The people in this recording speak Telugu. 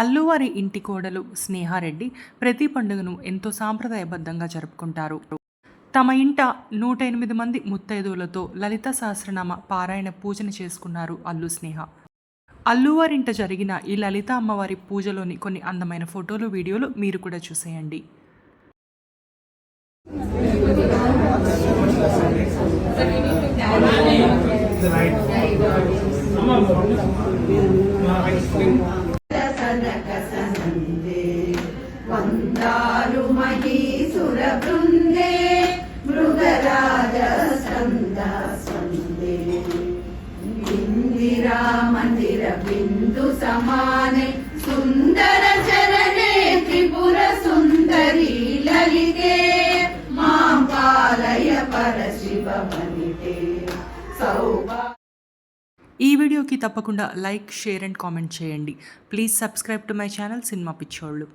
అల్లువారి ఇంటి కోడలు స్నేహారెడ్డి ప్రతి పండుగను ఎంతో సాంప్రదాయబద్ధంగా జరుపుకుంటారు. తమ ఇంట నూట ఎనిమిది మంది ముత్తైదువులతో లలిత సహస్రనామ పారాయణ పూజను చేసుకున్నారు అల్లు స్నేహ. అల్లువారింట జరిగిన ఈ లలిత అమ్మవారి పూజలోని కొన్ని అందమైన ఫోటోలు వీడియోలు మీరు కూడా చూసేయండి. వందారు మహీసుర బృందే మృగరాజ ఇందిరా మందిర బిందు సమానే సుందర చరణే త్రిపుర సుందరి లలితే. మాం పాలయ పరశివ ఈ వీడియోకి తప్పకుండా లైక్ షేర్ అండ్ కామెంట్ చేయండి. Please subscribe to my channel cinema పిచ్చోళ్ళు.